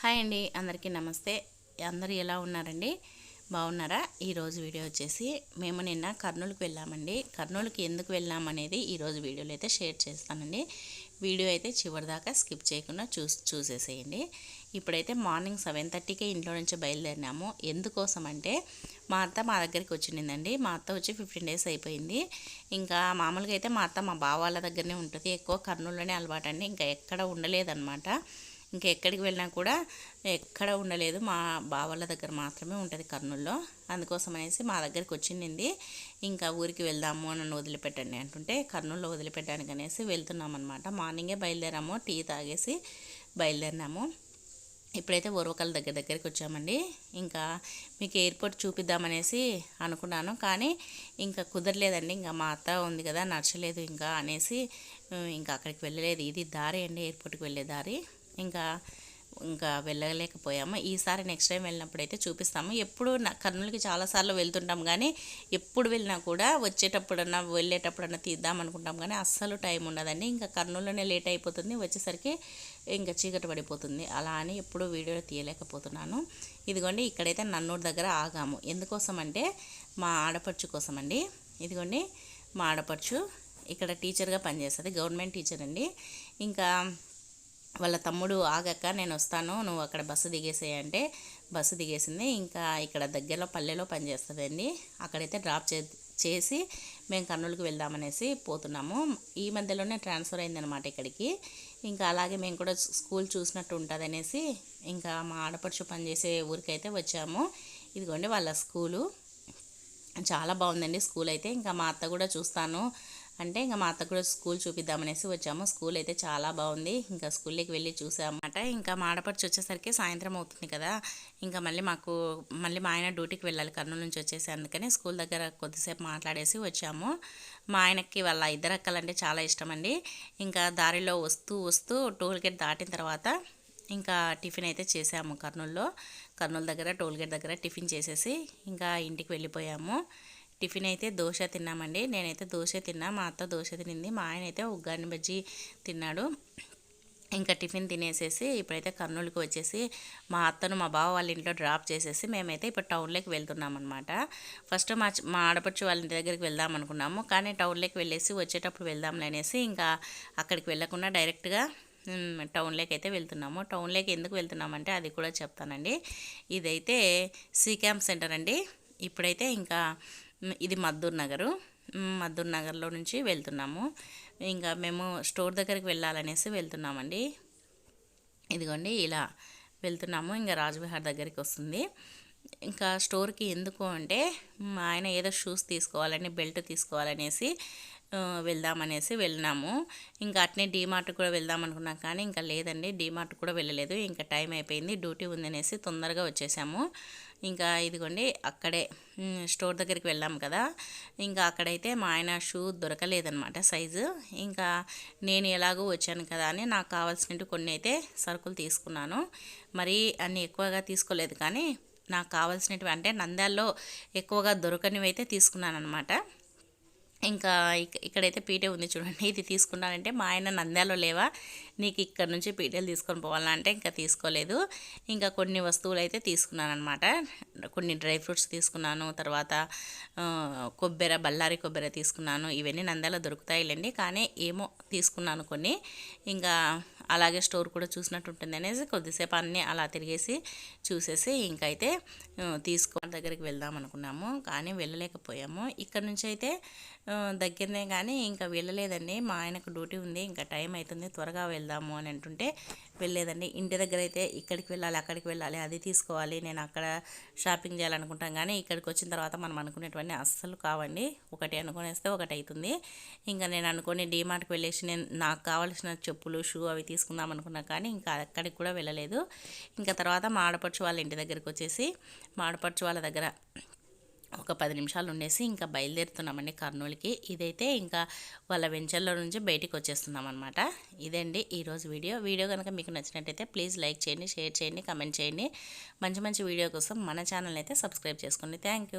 Hi అండి అందరికీ నమస్తే. అందరూ ఎలా ఉన్నారండి? బాగున్నారా? ఈరోజు వీడియో వచ్చేసి మేము నిన్న కర్నూలుకి వెళ్ళామండి. కర్నూలుకి ఎందుకు వెళ్ళామనేది ఈరోజు వీడియోలో అయితే షేర్ చేస్తానండి. వీడియో అయితే చివరిదాకా స్కిప్ చేయకుండా చూ చూసేసేయండి. ఇప్పుడైతే మార్నింగ్ సెవెన్ థర్టీకే ఇంట్లో నుంచి బయలుదేరినాము. ఎందుకోసం అంటే మా అత్త మా దగ్గరికి వచ్చిందండి. మా అత్త వచ్చి ఫిఫ్టీన్ డేస్ అయిపోయింది. ఇంకా మామూలుగా అయితే మా అత్త మా బావ వాళ్ళ దగ్గరనే ఉంటుంది. ఎక్కువ కర్నూలులోనే అలవాటు అండి ఇంకా ఎక్కడ ఉండలేదన్నమాట. ఇంకా ఎక్కడికి వెళ్ళినా కూడా ఎక్కడ ఉండలేదు. మా బావల దగ్గర మాత్రమే ఉంటుంది కర్నూల్లో. అందుకోసం అనేసి మా దగ్గరికి వచ్చింది ఇంకా ఊరికి వెళ్దాము నన్ను వదిలిపెట్టండి అంటుంటే కర్నూల్లో వదిలిపెట్టడానికి అనేసి వెళ్తున్నాం అనమాట మార్నింగే బయలుదేరాము టీ తాగేసి బయలుదేరినాము. ఇప్పుడైతే ఓర్వకల్ దగ్గర దగ్గరికి వచ్చామండి. ఇంకా మీకు ఎయిర్పోర్ట్ చూపిద్దామనేసి అనుకున్నాను. కానీ ఇంకా కుదరలేదండి. ఇంకా మా అత్త ఉంది కదా నడచలేదు ఇంకా అనేసి ఇంకా అక్కడికి వెళ్ళలేదు. ఇది దారి అండి ఎయిర్పోర్ట్కి వెళ్ళే దారి. ఇంకా ఇంకా వెళ్ళలేకపోయాము. ఈసారి నెక్స్ట్ టైం వెళ్ళినప్పుడు అయితే చూపిస్తాము. ఎప్పుడు కర్నూలుకి చాలాసార్లు వెళ్తుంటాం కానీ ఎప్పుడు వెళ్ళినా కూడా వచ్చేటప్పుడన్నా వెళ్ళేటప్పుడన్నా తీద్దాం అనుకుంటాం కానీ అస్సలు టైం ఉండదండి. ఇంకా కర్నూలులోనే లేట్ అయిపోతుంది. వచ్చేసరికి ఇంకా చీకటి పడిపోతుంది. అలా అని ఎప్పుడు వీడియో తీయలేకపోతున్నాను. ఇదిగోండి ఇక్కడైతే నన్నూరు దగ్గర ఆగాము. ఎందుకోసం అంటే మా ఆడపడుచు కోసం అండి ఇదిగోండి మా ఆడపడుచు ఇక్కడ టీచర్గా పనిచేస్తుంది. గవర్నమెంట్ టీచర్ అండి. ఇంకా వాళ్ళ తమ్ముడు ఆగక్క నేను వస్తాను నువ్వు అక్కడ బస్సు దిగేసేయంటే బస్సు దిగేసింది. ఇంకా ఇక్కడ దగ్గరలో పల్లెలో పనిచేస్తుందండి. అక్కడైతే డ్రాప్ చే చేసి మేము కర్నూలుకి వెళ్దామనేసి పోతున్నాము. ఈ మధ్యలోనే ట్రాన్స్ఫర్ అయిందనమాట ఇక్కడికి. ఇంకా అలాగే మేము కూడా స్కూల్ చూసినట్టు ఉంటుందనేసి ఇంకా మా ఆడపడుచు పనిచేసే ఊరికైతే వచ్చాము. ఇదిగోండి వాళ్ళ స్కూలు. చాలా బాగుందండి స్కూల్ అయితే. ఇంకా మా అత్త కూడా చూస్తాను. అంటే ఇంకా మా అత్త కూడా స్కూల్ చూపిద్దామనేసి వచ్చాము. స్కూల్ అయితే చాలా బాగుంది. ఇంకా స్కూల్లోకి వెళ్ళి చూసామన్నమాట. ఇంకా మాడపడిచి వచ్చేసరికి సాయంత్రం అవుతుంది కదా. ఇంకా మళ్ళీ మాకు మళ్ళీ మా ఆయన డ్యూటీకి వెళ్ళాలి. కర్నూలు నుంచి వచ్చేసి అందుకని స్కూల్ దగ్గర కొద్దిసేపు మాట్లాడేసి వచ్చాము. మా ఆయనకి వాళ్ళ ఇద్దరు అక్కలంటే చాలా ఇష్టం అండి ఇంకా దారిలో వస్తూ వస్తూ టోల్ గేట్ దాటిన తర్వాత ఇంకా టిఫిన్ అయితే చేసాము కర్నూలులో. కర్నూలు దగ్గర టోల్ గేట్ దగ్గర టిఫిన్ చేసేసి ఇంకా ఇంటికి వెళ్ళిపోయాము. టిఫిన్ అయితే దోశ తిన్నామండి. నేనైతే దోశ తిన్నా మా అత్త దోశ తినింది మా ఆయన అయితే ఉగ్గాని బజ్జీ తిన్నాడు. ఇంకా టిఫిన్ తినేసేసి ఇప్పుడైతే కర్నూలుకి వచ్చేసి మా అత్తను మా బావ వాళ్ళ ఇంట్లో డ్రాప్ చేసేసి మేమైతే ఇప్పుడు టౌన్లోకి వెళ్తున్నాం అనమాట ఫస్ట్ మా మా ఆడపడుచు వాళ్ళ ఇంటి దగ్గరికి వెళ్దాం అనుకున్నాము. కానీ టౌన్లోకి వెళ్ళేసి వచ్చేటప్పుడు వెళ్దాంలే అనేసి ఇంకా అక్కడికి వెళ్ళకుండా డైరెక్ట్గా టౌన్లోకి అయితే వెళ్తున్నాము. టౌన్లోకి ఎందుకు వెళ్తున్నామంటే అది కూడా చెప్తానండి. ఇదైతే సీ క్యాంప్ సెంటర్ అండి. ఇప్పుడైతే ఇంకా ఇది మద్దూర్ నగరు. మద్దూర్ నగర్లో నుంచి వెళ్తున్నాము. ఇంకా మేము స్టోర్ దగ్గరికి వెళ్ళాలనేసి వెళ్తున్నామండి. ఇదిగోండి ఇలా వెళ్తున్నాము. ఇంకా రాజ్విహార్ దగ్గరికి వస్తుంది. ఇంకా స్టోర్కి ఎందుకు అంటే మా ఆయన ఏదో షూస్ తీసుకోవాలని బెల్ట్ తీసుకోవాలనేసి వెళ్దామనేసి వెళ్ళినాము. ఇంకా అట్నే డీమార్ట్ కూడా వెళ్దాం అనుకున్నాం కానీ ఇంకా లేదండి. డీమార్ట్ కూడా వెళ్ళలేదు. ఇంకా టైం అయిపోయింది. డ్యూటీ ఉందనేసి తొందరగా వచ్చేసాము. ఇంకా ఇదిగోండి అక్కడే స్టోర్ దగ్గరికి వెళ్ళాం కదా. ఇంకా అక్కడైతే మా ఆయన షూ దొరకలేదనమాట సైజు. ఇంకా నేను ఎలాగో వచ్చాను కదా అని నాకు కావాల్సినట్టు కొన్ని అయితే సరుకులు తీసుకున్నాను. మరి అన్ని ఎక్కువగా తీసుకోలేదు కానీ నాకు కావాల్సినవి అంటే నంద్యాల్లో ఎక్కువగా దొరకనివి అయితే తీసుకున్నాను అనమాట ఇంకా ఇక్కడైతే పీటే ఉంది చూడండి. ఇది తీసుకున్నానంటే మా ఆయన నంద్యాలో లేవా? నీకు ఇక్కడ నుంచి పీటలు తీసుకొని పోవాలా అంటే ఇంకా తీసుకోలేదు. ఇంకా కొన్ని వస్తువులు అయితే తీసుకున్నాను అనమాట కొన్ని డ్రై ఫ్రూట్స్ తీసుకున్నాను. తర్వాత కొబ్బరి బల్లారి కొబ్బరి తీసుకున్నాను. ఇవన్నీ నంద్యాల దొరుకుతాయిలేండి. కానీ ఏమో తీసుకున్నాను కొన్ని. ఇంకా అలాగే స్టోర్ కూడా చూసినట్టు ఉంటుంది అనేసి కొద్దిసేపు అన్నీ అలా తిరిగేసి చూసేసి ఇంకైతే తీసుకో దగ్గరికి వెళ్దాం అనుకున్నాము. కానీ వెళ్ళలేకపోయాము. ఇక్కడ నుంచి అయితే దగ్గరనే కానీ ఇంకా వెళ్ళలేదండి. మా ఆయనకు డ్యూటీ ఉంది. ఇంకా టైం అవుతుంది త్వరగా వెళ్దాము అని అంటుంటే వెళ్ళలేదండి. ఇంటి దగ్గర అయితే ఇక్కడికి వెళ్ళాలి అక్కడికి వెళ్ళాలి అది తీసుకోవాలి. నేను అక్కడ షాపింగ్ చేయాలనుకుంటాం కానీ ఇక్కడికి వచ్చిన తర్వాత మనం అనుకునేటువంటి అస్సలు కావండి. ఒకటి అనుకునేస్తే ఒకటి అవుతుంది ఇంకా నేను అనుకుని డీమార్ట్కి వెళ్ళేసి నేను నాకు కావాల్సిన చెప్పులు షూ అవి తీసుకుందాం అనుకున్నా కానీ ఇంకా అక్కడికి కూడా వెళ్ళలేదు. ఇంకా తర్వాత మా ఆడపడుచు వాళ్ళ ఇంటి దగ్గరికి వచ్చేసి మాడపడుచు వాళ్ళ దగ్గర ఒక పది నిమిషాలు ఉండేసి ఇంకా బయలుదేరుతున్నామండి కర్నూలుకి. ఇదైతే ఇంకా వాళ్ళ వెంచర్లో నుంచి బయటికి వచ్చేస్తున్నాం అనమాట ఇదండి ఈరోజు వీడియో. వీడియో కనుక మీకు నచ్చినట్టయితే ప్లీజ్ లైక్ చేయండి షేర్ చేయండి కమెంట్ చేయండి. మంచి మంచి వీడియో కోసం మన ఛానల్ అయితే సబ్స్క్రైబ్ చేసుకోండి. థ్యాంక్